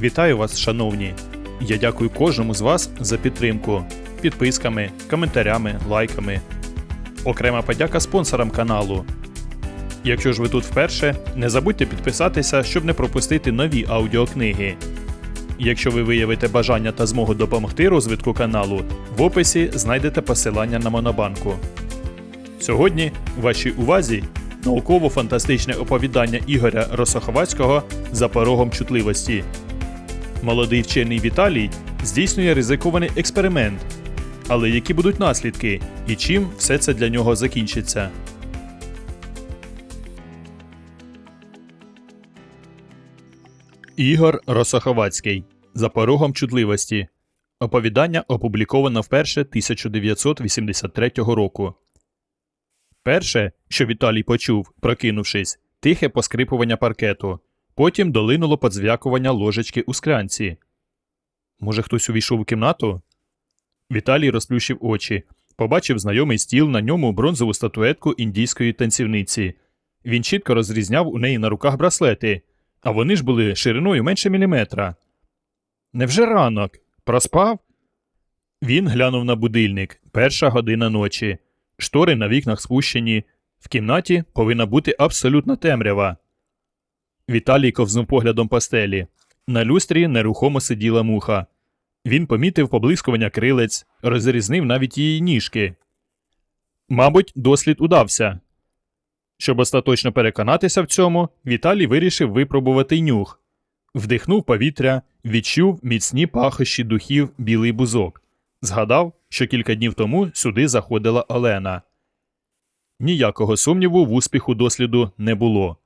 Вітаю вас, шановні! Я дякую кожному з вас за підтримку, підписками, коментарями, лайками. Окрема подяка спонсорам каналу. Якщо ж ви тут вперше, не забудьте підписатися, щоб не пропустити нові аудіокниги. Якщо ви виявите бажання та змогу допомогти розвитку каналу, в описі знайдете посилання на Монобанку. Сьогодні в вашій увазі науково-фантастичне оповідання Ігоря Росоховацького за порогом чутливості. Молодий вчений Віталій здійснює ризикований експеримент. Але які будуть наслідки і чим все це для нього закінчиться? Ігор Росоховацький за порогом чутливості. Оповідання опубліковано вперше 1983 року. Перше, що Віталій почув, прокинувшись, тихе поскрипування паркету. Потім долинуло подзвякування ложечки у склянці. Може, хтось увійшов у кімнату? Віталій розплющив очі, побачив знайомий стіл, на ньому бронзову статуетку індійської танцівниці. Він чітко розрізняв у неї на руках браслети, а вони ж були шириною менше міліметра. Невже ранок? Проспав? Він глянув на будильник перша година ночі. Штори на вікнах спущені. В кімнаті повинна бути абсолютна темрява. Віталій ковзнув поглядом по стелі. На люстрі нерухомо сиділа муха. Він помітив поблискування крилець, розрізнив навіть її ніжки. Мабуть, дослід удався. Щоб остаточно переконатися в цьому, Віталій вирішив випробувати нюх. Вдихнув повітря, відчув міцні пахощі духів білий бузок. Згадав, що кілька днів тому сюди заходила Олена. Ніякого сумніву в успіху досліду не було.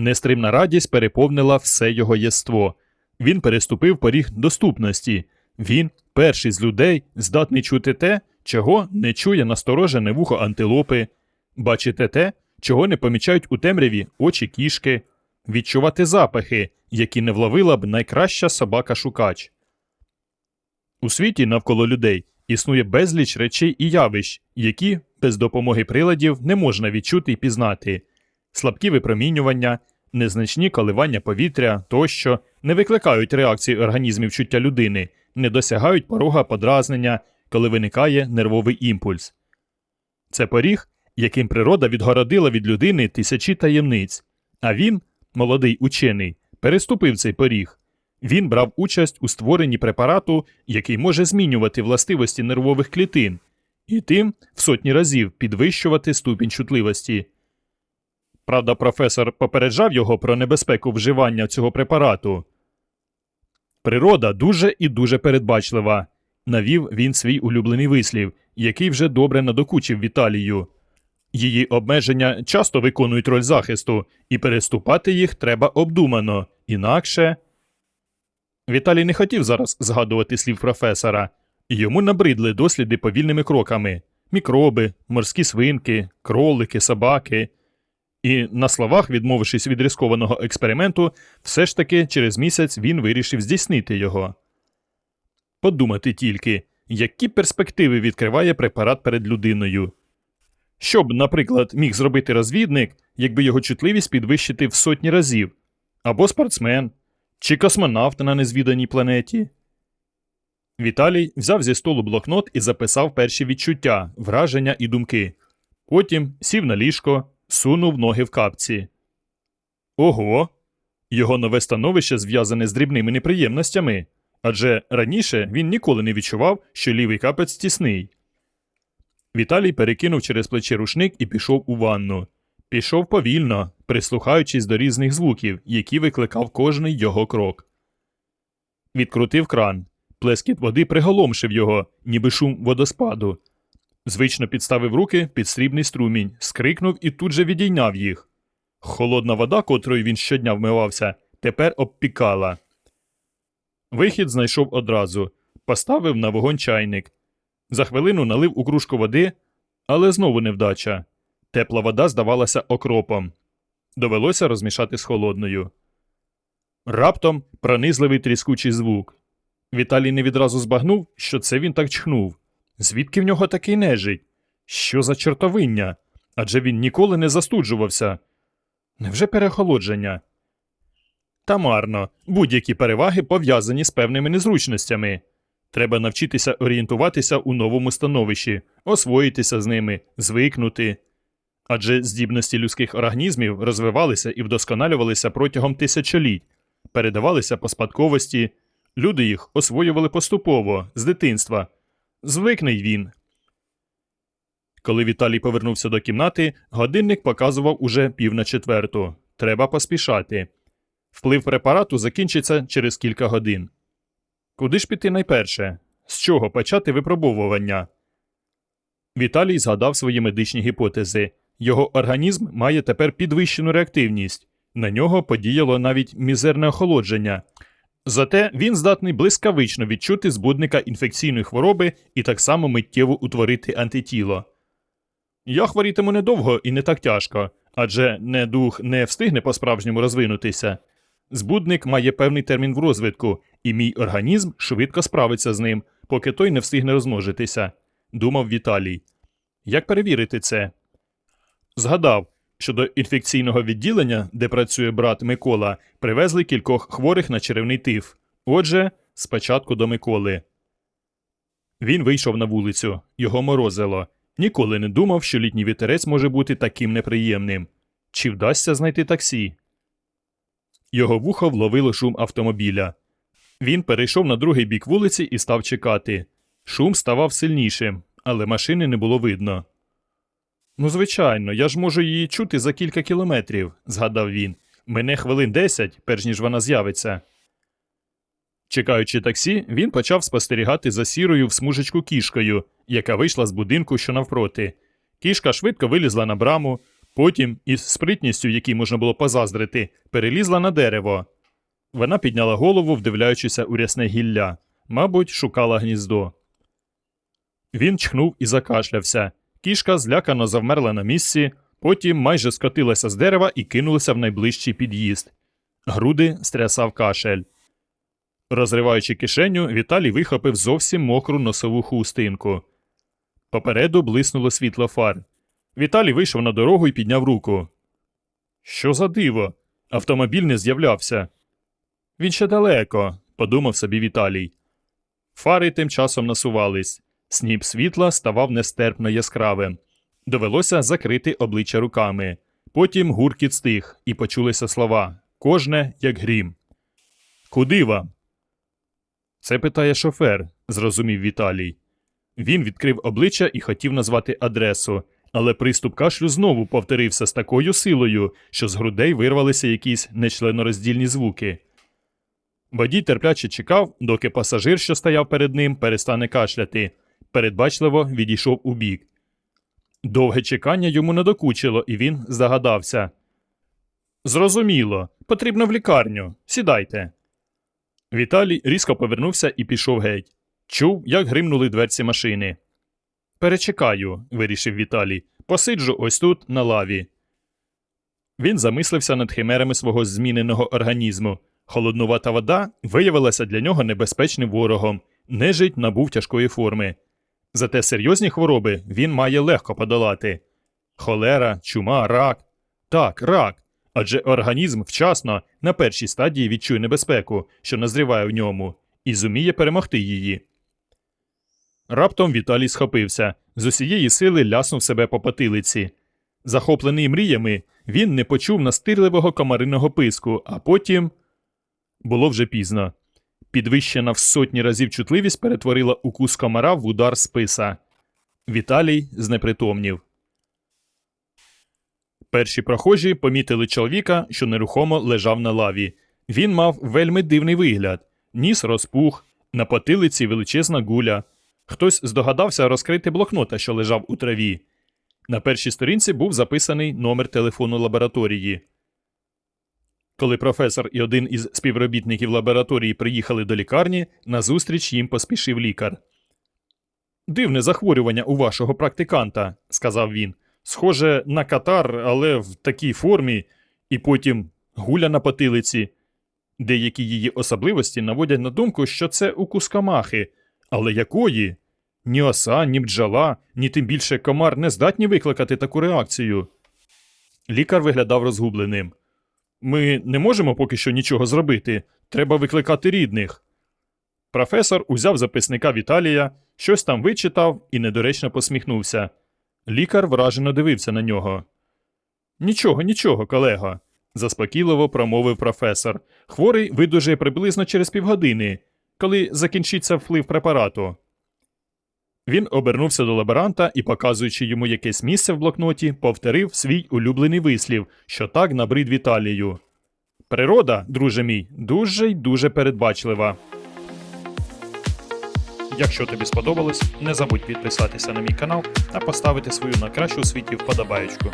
Нестримна радість переповнила все його єство. Він переступив поріг доступності. Він, перший з людей, здатний чути те, чого не чує насторожене вухо антилопи, бачити те, чого не помічають у темряві очі кішки, відчувати запахи, які не вловила б найкраща собака-шукач. У світі навколо людей існує безліч речей і явищ, які без допомоги приладів не можна відчути і пізнати. Слабкі випромінювання, незначні коливання повітря тощо не викликають реакції організмів чуття людини, не досягають порога подразнення, коли виникає нервовий імпульс. Це поріг, яким природа відгородила від людини тисячі таємниць, а він, молодий учений, переступив цей поріг. Він брав участь у створенні препарату, який може змінювати властивості нервових клітин, і тим в сотні разів підвищувати ступінь чутливості. Правда, професор попереджав його про небезпеку вживання цього препарату. Природа дуже і дуже передбачлива, навів він свій улюблений вислів, який вже добре надокучив Віталію. Її обмеження часто виконують роль захисту, і переступати їх треба обдумано, інакше. Віталій не хотів зараз згадувати слів професора. Йому набридли досліди повільними кроками мікроби, морські свинки, кролики, собаки. І на словах, відмовившись від рискованого експерименту, все ж таки через місяць він вирішив здійснити його. Подумати тільки, які перспективи відкриває препарат перед людиною. Що б, наприклад, міг зробити розвідник, якби його чутливість підвищити в сотні разів, або спортсмен, чи космонавт на незвіданій планеті. Віталій взяв зі столу блокнот і записав перші відчуття, враження і думки. Потім сів на ліжко, сунув ноги в капці. Ого! Його нове становище зв'язане з дрібними неприємностями, адже раніше він ніколи не відчував, що лівий капець тісний. Віталій перекинув через плече рушник і пішов у ванну. Пішов повільно, прислухаючись до різних звуків, які викликав кожний його крок. Відкрутив кран. Плескіт води приголомшив його, ніби шум водоспаду. Звично підставив руки під срібний струмінь, скрикнув і тут же відійняв їх. Холодна вода, котрою він щодня вмивався, тепер обпікала. Вихід знайшов одразу, поставив на вогонь чайник. За хвилину налив у кружку води, але знову невдача. Тепла вода здавалася окропом. Довелося розмішати з холодною. Раптом пронизливий тріскучий звук. Віталій не відразу збагнув, що це він так чхнув. Звідки в нього такий нежить? Що за чортовиння? Адже він ніколи не застуджувався. Невже перехолодження? Та марно, будь-які переваги пов'язані з певними незручностями. Треба навчитися орієнтуватися у новому становищі, освоїтися з ними, звикнути. Адже здібності людських організмів розвивалися і вдосконалювалися протягом тисячоліть, передавалися по спадковості, люди їх освоювали поступово, з дитинства. Звикне й він. Коли Віталій повернувся до кімнати, годинник показував уже пів на четверту. Треба поспішати. Вплив препарату закінчиться через кілька годин. Куди ж піти найперше? З чого почати випробовування? Віталій згадав свої медичні гіпотези. Його організм має тепер підвищену реактивність. На нього подіяло навіть мізерне охолодження. Зате він здатний блискавично відчути збудника інфекційної хвороби і так само миттєво утворити антитіло. Я хворітиму недовго і не так тяжко, адже недух не встигне по-справжньому розвинутися. Збудник має певний термін в розвитку, і мій організм швидко справиться з ним, поки той не встигне розмножитися, думав Віталій. Як перевірити це? Згадав, що до інфекційного відділення, де працює брат Микола, привезли кількох хворих на черевний тиф. Отже, спочатку до Миколи. Він вийшов на вулицю, його морозило. Ніколи не думав, що літній вітерець може бути таким неприємним. Чи вдасться знайти таксі? Його вухо вловило шум автомобіля. Він перейшов на другий бік вулиці і став чекати. Шум ставав сильнішим, але машини не було видно. Ну, звичайно, я ж можу її чути за кілька кілометрів, згадав він. Мене хвилин десять, перш ніж вона з'явиться. Чекаючи таксі, він почав спостерігати за сірою в смужечку кішкою, яка вийшла з будинку, що навпроти. Кішка швидко вилізла на браму, потім, із спритністю, якій можна було позаздрити, перелізла на дерево. Вона підняла голову, вдивляючися у рясне гілля. Мабуть, шукала гніздо. Він чхнув і закашлявся. Кішка злякано завмерла на місці, потім майже скотилася з дерева і кинулася в найближчий під'їзд. Груди стрясав кашель. Розриваючи кишеню, Віталій вихопив зовсім мокру носову хустинку. Попереду блиснуло світло фар. Віталій вийшов на дорогу і підняв руку. Що за диво? Автомобіль не з'являвся. Він ще далеко, подумав собі Віталій. Фари тим часом насувались. Сніп світла ставав нестерпно яскравим. Довелося закрити обличчя руками. Потім гуркіт стих, і почулися слова кожне, як грім. Куди вам? Це питає шофер, зрозумів Віталій. Він відкрив обличчя і хотів назвати адресу, але приступ кашлю знову повторився з такою силою, що з грудей вирвалися якісь нечленороздільні звуки. Водій терпляче чекав, доки пасажир, що стояв перед ним, перестане кашляти. Передбачливо відійшов у бік. Довге чекання йому надокучило, і він здогадався. Зрозуміло, потрібно в лікарню. Сідайте. Віталій різко повернувся і пішов геть. Чув, як гримнули дверці машини. Перечекаю, вирішив Віталій. Посиджу ось тут, на лаві. Він замислився над химерами свого зміненого організму. Холоднувата вода виявилася для нього небезпечним ворогом, нежить набув тяжкої форми. Зате серйозні хвороби він має легко подолати. Холера, чума, рак. Так, рак. Адже організм вчасно на першій стадії відчує небезпеку, що назріває в ньому, і зуміє перемогти її. Раптом Віталій схопився, з усієї сили ляснув себе по потилиці. Захоплений мріями, він не почув настирливого комариного писку, а потім. Було вже пізно. Підвищена в сотні разів чутливість перетворила укус комара в удар списа. Віталій знепритомнів. Перші прохожі помітили чоловіка, що нерухомо лежав на лаві. Він мав вельми дивний вигляд, ніс розпух, на потилиці величезна гуля. Хтось здогадався розкрити блокнота, що лежав у траві. На першій сторінці був записаний номер телефону лабораторії. Коли професор і один із співробітників лабораторії приїхали до лікарні, назустріч їм поспішив лікар. Дивне захворювання у вашого практиканта, сказав він. Схоже на катар, але в такій формі, і потім гуля на потилиці. Деякі її особливості наводять на думку, що це укус камахи, але якої? Ні оса, ні бджола, ні тим більше комар не здатні викликати таку реакцію. Лікар виглядав розгубленим. Ми не можемо поки що нічого зробити. Треба викликати рідних. Професор узяв записника Віталія, щось там вичитав і недоречно посміхнувся. Лікар вражено дивився на нього. Нічого, нічого, колего, заспокійливо промовив професор. Хворий видужає приблизно через півгодини, коли закінчиться вплив препарату. Він обернувся до лаборанта і, показуючи йому якесь місце в блокноті, повторив свій улюблений вислів, що так набрид Віталію. Природа, друже мій, дуже й дуже передбачлива. Якщо тобі сподобалось, не забудь підписатися на мій канал та поставити свою на кращу світі вподобаєчку.